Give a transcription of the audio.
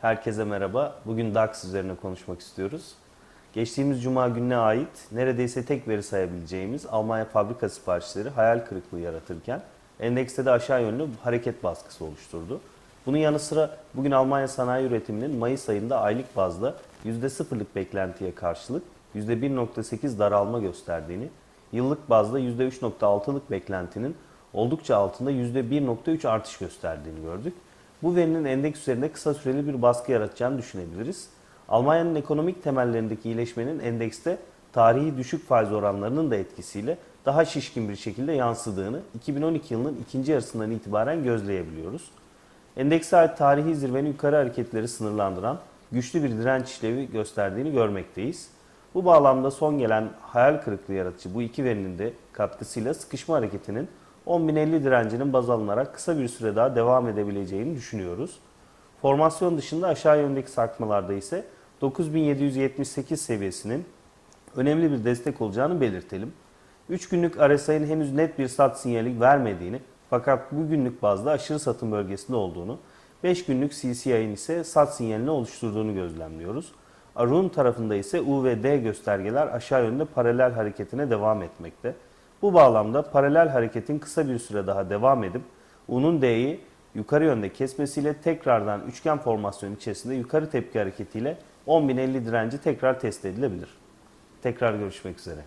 Herkese merhaba. Bugün DAX üzerine konuşmak istiyoruz. Geçtiğimiz cuma gününe ait neredeyse tek veri sayabileceğimiz Almanya fabrika siparişleri hayal kırıklığı yaratırken endekste de aşağı yönlü hareket baskısı oluşturdu. Bunun yanı sıra bugün Almanya sanayi üretiminin Mayıs ayında aylık bazda %0'lık beklentiye karşılık %1.8 daralma gösterdiğini, yıllık bazda %3.6'lık beklentinin oldukça altında %1.3 artış gösterdiğini gördük. Bu verinin endeks üzerinde kısa süreli bir baskı yaratacağını düşünebiliriz. Almanya'nın ekonomik temellerindeki iyileşmenin endekste tarihi düşük faiz oranlarının da etkisiyle daha şişkin bir şekilde yansıdığını 2012 yılının ikinci yarısından itibaren gözleyebiliyoruz. Endekse ait tarihi zirvenin yukarı hareketleri sınırlandıran güçlü bir direnç işlevi gösterdiğini görmekteyiz. Bu bağlamda son gelen hayal kırıklığı yaratıcı bu iki verinin de katkısıyla sıkışma hareketinin 10.050 direncinin baz alınarak kısa bir süre daha devam edebileceğini düşünüyoruz. Formasyon dışında aşağı yöndeki sarkmalarda ise 9778 seviyesinin önemli bir destek olacağını belirtelim. 3 günlük RSI'nin henüz net bir sat sinyali vermediğini fakat bu günlük bazda aşırı satım bölgesinde olduğunu, 5 günlük CCI'nin ise sat sinyalini oluşturduğunu gözlemliyoruz. Arun tarafında ise U ve D göstergeler aşağı yönde paralel hareketine devam etmekte. Bu bağlamda paralel hareketin kısa bir süre daha devam edip U'nun D'yi yukarı yönde kesmesiyle tekrardan üçgen formasyon içerisinde yukarı tepki hareketiyle 10.050 direnci tekrar test edilebilir. Tekrar görüşmek üzere.